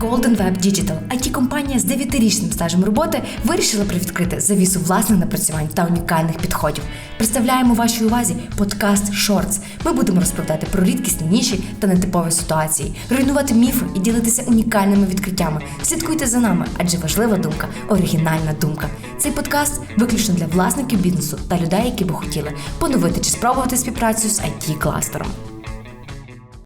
Golden Web Digital, it компанія з 9-річним стажем роботи, вирішила привідкрити завісу власних напрацювань та унікальних підходів. Представляємо вашій увазі подкаст Shorts. Ми будемо розповідати про рідкісні ніші та нетипові ситуації, руйнувати міфи і ділитися унікальними відкриттями. Слідкуйте за нами, адже важлива думка оригінальна думка. Цей подкаст виключно для власників бізнесу та людей, які би хотіли поновити чи спробувати співпрацю з it кластером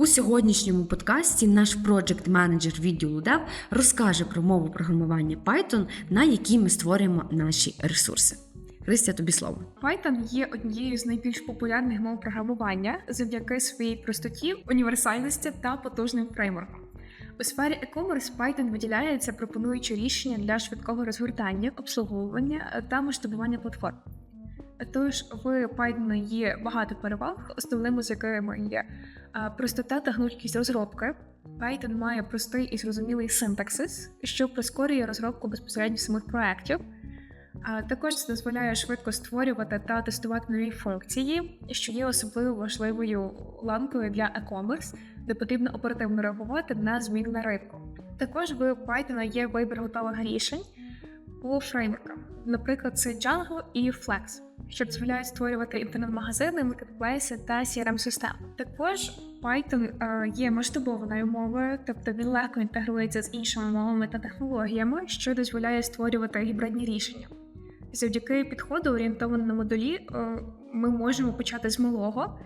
у сьогоднішньому подкасті наш проджект менеджер відділу Dev розкаже про мову програмування Python, на якій ми створюємо наші ресурси. Христя, тобі слово. Python є однією з найбільш популярних мов програмування завдяки своїй простоті, універсальності та потужним фреймворкам. У сфері e-commerce Python виділяється, пропонуючи рішення для швидкого розгортання, обслуговування та масштабування платформ. Тож в Python є багато переваг, основними з якими є простота та гнучкість розробки. Python має простий і зрозумілий синтаксис, що прискорює розробку безпосередньо самих проєктів. Також це дозволяє швидко створювати та тестувати нові функції, що є особливо важливою ланкою для e-commerce, де потрібно оперативно реагувати на зміни на ринку. Також в Python є вибір готових рішень по фреймворкам. Наприклад, це Django і Flex, що дозволяють створювати інтернет-магазини, маркетплейси та crm систем Також Python е, є масштабованою мовою, тобто він легко інтегрується з іншими мовами та технологіями, що дозволяє створювати гібридні рішення. Завдяки підходу, орієнтованому на модулі, е, ми можемо почати з малого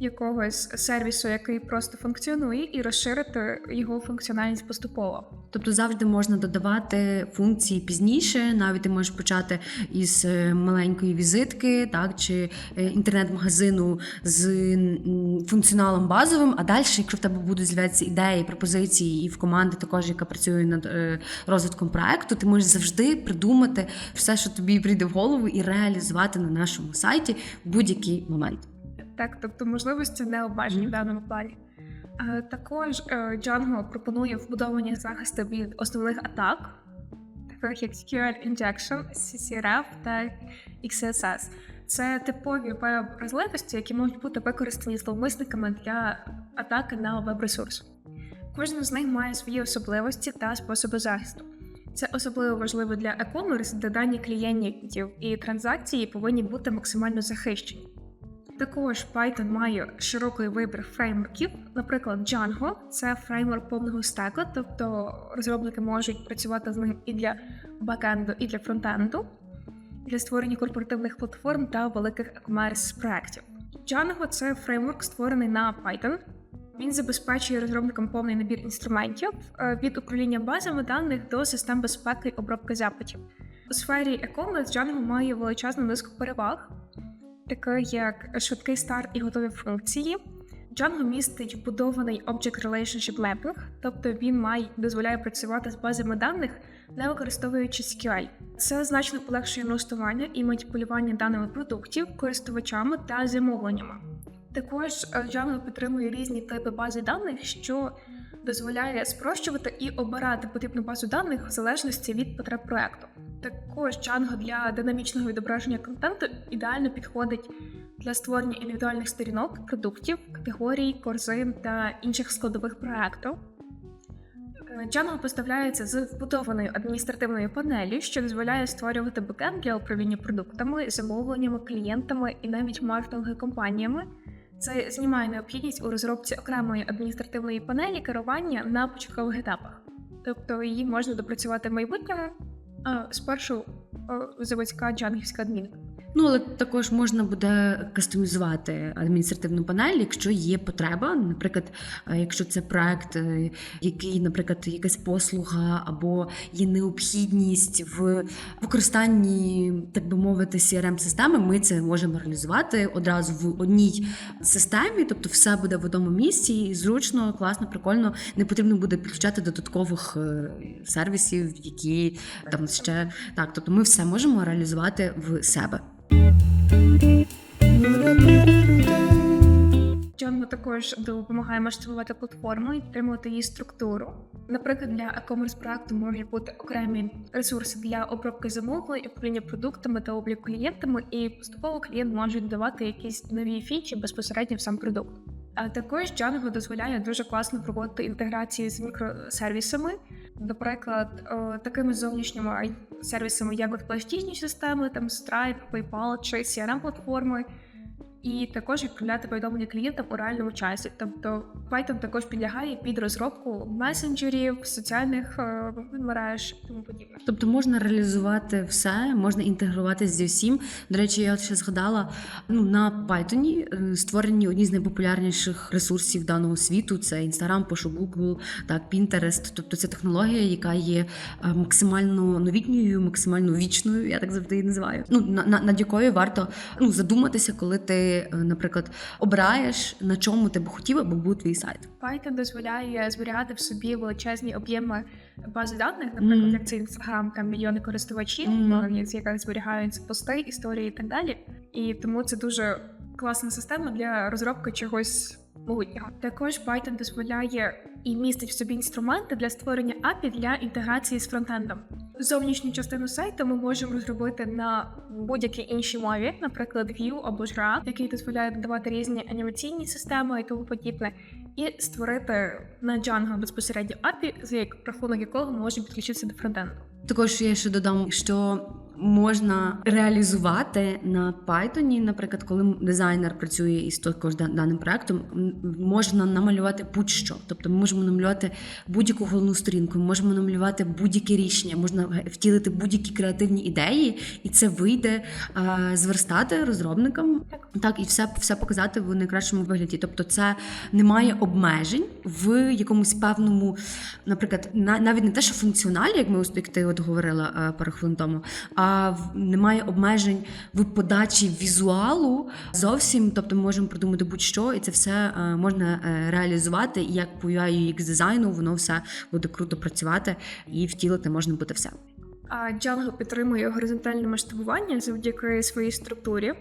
якогось сервісу, який просто функціонує, і розширити його функціональність поступово. Тобто завжди можна додавати функції пізніше. Навіть ти можеш почати із е, маленької візитки, так чи е, інтернет-магазину з функціоналом базовим. А далі, якщо в тебе будуть з'являтися ідеї, пропозиції, і в команди також, яка працює над е, розвитком проекту, ти можеш завжди придумати все, що тобі прийде в голову, і реалізувати на нашому сайті в будь-який момент. Так, тобто можливості не обмежені в даному плані. Також е, Django пропонує вбудовані захисти від основних атак, таких як SQL Injection, CCRF та XSS. Це типові веб-розливості, які можуть бути використані зловмисниками для атаки на веб-ресурс. Кожен з них має свої особливості та способи захисту. Це особливо важливо для e-commerce, де дані клієнтів і транзакції повинні бути максимально захищені. Також Python має широкий вибір фреймворків. Наприклад, Django – це фреймворк повного стеку, тобто розробники можуть працювати з ним і для бекенду, і для фронтенду, для створення корпоративних платформ та великих e-commerce проєктів. Django – це фреймворк, створений на Python. Він забезпечує розробникам повний набір інструментів е, від управління базами даних до систем безпеки і обробки запитів. У сфері e-commerce Django має величезну низку переваг такий як швидкий старт і готові функції. Django містить вбудований Object Relationship Mapping, тобто він має дозволяє працювати з базами даних, не використовуючи SQL. Це значно полегшує налаштування і маніпулювання даними продуктів, користувачами та замовленнями. Також е, Django підтримує різні типи бази даних, що дозволяє спрощувати і обирати потрібну базу даних в залежності від потреб проекту. Також Django для динамічного відображення контенту ідеально підходить для створення індивідуальних сторінок, продуктів, категорій, корзин та інших складових проектів. Django поставляється з вбудованою адміністративною панелью, що дозволяє створювати бекенд для управління продуктами, замовленнями, клієнтами і навіть маркетинговими компаніями. Це знімає необхідність у розробці окремої адміністративної панелі керування на початкових етапах, тобто її можна допрацювати в майбутньому спершу заводська джангівська адмінка. Ну, але також можна буде кастомізувати адміністративну панель, якщо є потреба. Наприклад, е, якщо це проект, е, який, наприклад, якась послуга або є необхідність в використанні, так би мовити, crm системи ми це можемо реалізувати одразу в одній системі, тобто все буде в одному місці, і зручно, класно, прикольно. Не потрібно буде підключати додаткових е, сервісів, які там ще так. Тобто, ми все можемо реалізувати в себе. Django також допомагає масштабувати платформу і підтримувати її структуру. Наприклад, для e-commerce проекту можуть бути окремі ресурси для обробки замовлень, управління продуктами та обліку клієнтами, і поступово клієнт може додавати якісь нові фічі безпосередньо в сам продукт. А також Django дозволяє дуже класно проводити інтеграції з мікросервісами. Наприклад, е, такими зовнішніми сервісами, як от платіжні системи, там Stripe, PayPal чи CRM-платформи, і також відправляти повідомлення клієнтам у реальному часі. Тобто Python також підлягає під розробку месенджерів, соціальних е, мереж тому подібне. Тобто можна реалізувати все, можна інтегруватися зі всім. До речі, я ще згадала ну на Python е, створені одні з найпопулярніших ресурсів даного світу. Це Instagram, пошук Google, так Pinterest. Тобто це технологія, яка є е, максимально новітньою, максимально вічною. Я так завжди її називаю. Ну на, на- над якою варто ну задуматися, коли ти, е, наприклад, обираєш на чому ти б хотів, аби був твій сайт. Python дозволяє зберігати в собі величезні об'єми бази даних, наприклад, Мгм. як це Instagram, там мільйони користувачів, Мгм. mm яка зберігаються пости, історії і так далі. І тому це дуже класна система для розробки чогось могутнього. Також Python дозволяє і містить в собі інструменти для створення API для інтеграції з фронтендом. Зовнішню частину сайту ми можемо розробити на будь-якій іншій мові, наприклад, Vue або жра, який дозволяє додавати різні анімаційні системи і тому подібне, і створити на Django безпосередньо API, за рахунок якого ми можемо підключитися до фронтенду. Також я ще додам, що можна реалізувати на Python, наприклад, коли дизайнер працює із також да- даним проектом, можна намалювати будь-що. Тобто ми можемо намалювати будь-яку головну сторінку, ми можемо намалювати будь-яке рішення, можна втілити будь-які креативні ідеї, і це вийде зверстати розробникам. Так. Так, і все, все показати в найкращому вигляді. Тобто, це немає обмежень в якомусь певному, наприклад, на- навіть не те, що функціоналі, як ми ось як ти от говорила е, пару хвилин тому, а немає обмежень в подачі візуалу зовсім. Тобто, ми можемо придумати будь-що, і це все е, можна е, реалізувати. І як по UI UX дизайну, воно все буде круто працювати і втілити можна буде все. А Django підтримує горизонтальне масштабування завдяки своїй структурі,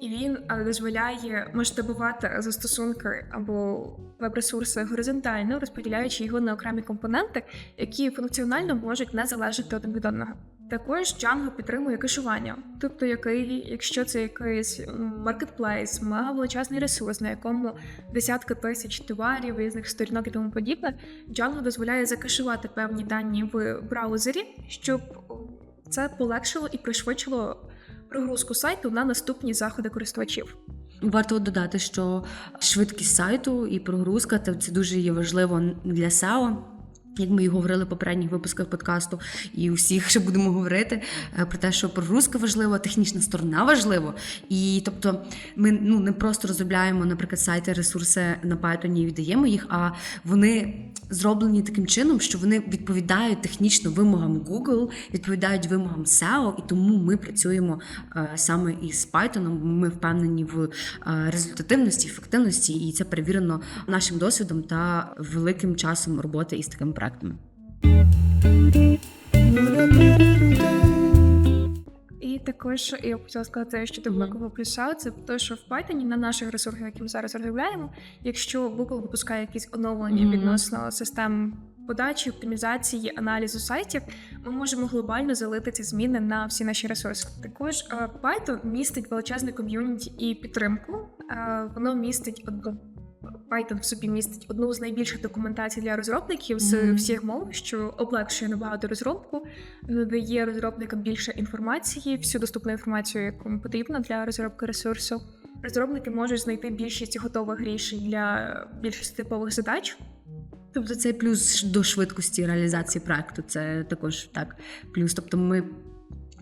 і він дозволяє масштабувати застосунки або веб-ресурси горизонтально, розподіляючи його на окремі компоненти, які функціонально можуть не залежати один від одного. Також Django підтримує кешування, тобто який, якщо це якийсь маркетплейс, мега величезний ресурс, на якому десятки тисяч товарів, різних сторінок і тому подібне, Django дозволяє закешувати певні дані в браузері, щоб це полегшило і пришвидшило прогрузку сайту на наступні заходи користувачів. Варто додати, що швидкість сайту і прогрузка це дуже є важливо для SEO. Як ми і говорили в попередніх випусках подкасту, і у всіх ще будемо говорити е, про те, що прогрузка важлива, технічна сторона важлива. І тобто ми ну не просто розробляємо, наприклад, сайти, ресурси на Python і віддаємо їх, а вони зроблені таким чином, що вони відповідають технічно вимогам Google, відповідають вимогам SEO, і тому ми працюємо е, саме із Python. Ми впевнені в е, результативності, ефективності, і це перевірено нашим досвідом та великим часом роботи із такими проектами. І також я б хотіла сказати, що до великого плюса, це те, що в Python на наших ресурсах, які ми зараз розробляємо, якщо Google випускає якісь оновлення Мгм. відносно систем подачі, оптимізації, аналізу сайтів, ми можемо глобально залити ці зміни на всі наші ресурси. Також е, Python містить величезне ком'юніті і підтримку. Е, Воно містить одну. Python в собі містить одну з найбільших документацій для розробників з Мгм. всіх мов, що облегшує набагато розробку, надає розробникам більше інформації, всю доступну інформацію, яку потрібно для розробки ресурсу. Розробники можуть знайти більшість готових рішень для більшості типових задач. Тобто це плюс до швидкості реалізації проекту. Це також так плюс. Тобто ми.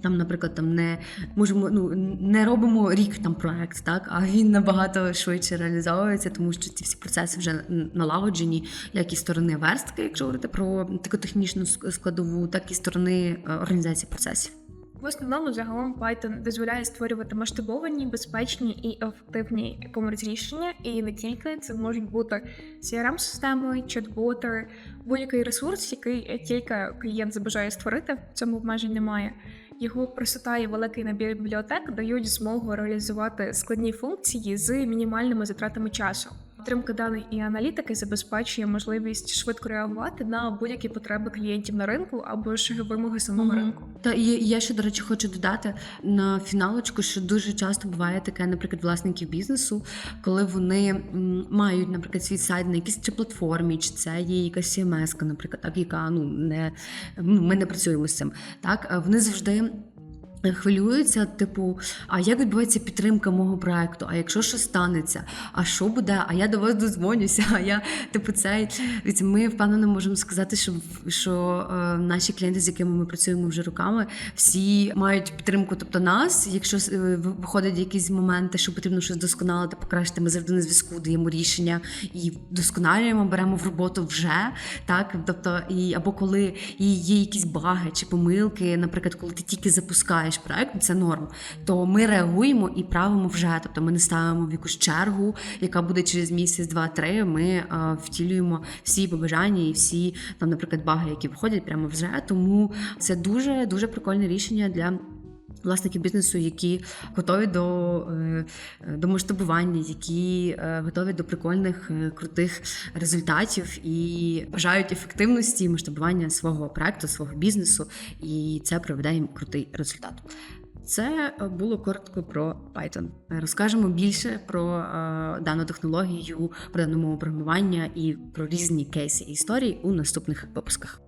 Там, наприклад, там не можемо, ну не робимо рік там проект, так а він набагато швидше реалізовується, тому що ці всі процеси вже налагоджені, як і сторони верстки, якщо говорити про таку технічну складову, так і сторони е, організації процесів. В основному загалом Python дозволяє створювати масштабовані, безпечні і ефективні e-commerce рішення, і не тільки це можуть бути CRM-системи, чат-боти, будь-який ресурс, який тільки клієнт забажає створити, в цьому обмежень немає. Його простота і великий набір бібліотек дають змогу реалізувати складні функції з мінімальними затратами часу. Підтримка даних і аналітики забезпечує можливість швидко реагувати на будь-які потреби клієнтів на ринку або ж вимоги самого Мгм. ринку. Та і я ще, до речі, хочу додати на фіналочку, що дуже часто буває таке, наприклад, власників бізнесу, коли вони мають, наприклад, свій сайт на якійсь чи платформі, чи це є якась CMS, наприклад, так, яка ну не ну, ми не працюємо з цим. Так, вони завжди. Хвилюються, типу, а як відбувається підтримка мого проекту? А якщо що станеться? А що буде? А я до вас дозвонюся. А я, типу, цей ми впевнено можемо сказати, що що е, наші клієнти, з якими ми працюємо вже роками, всі мають підтримку. Тобто нас, якщо е, виходять якісь моменти, що потрібно щось досконалити, покращити, ми завжди на зв'язку даємо рішення і вдосконалюємо, беремо в роботу вже так. Тобто, і або коли і є якісь баги чи помилки, наприклад, коли ти тільки запускаєш проект, це норм, то ми реагуємо і правимо вже. Тобто ми не ставимо в якусь чергу, яка буде через місяць, два-три. Ми е, втілюємо всі побажання і всі там, наприклад, баги, які входять прямо вже. Тому це дуже дуже прикольне рішення для. Власників бізнесу, які готові до, е, до масштабування, які е, готові до прикольних е, крутих результатів і бажають ефективності масштабування свого проекту, свого бізнесу, і це приведе їм крутий результат. Це було коротко про Python. Розкажемо більше про е, дану технологію, про дану мову програмування і про різні кейси історії у наступних випусках.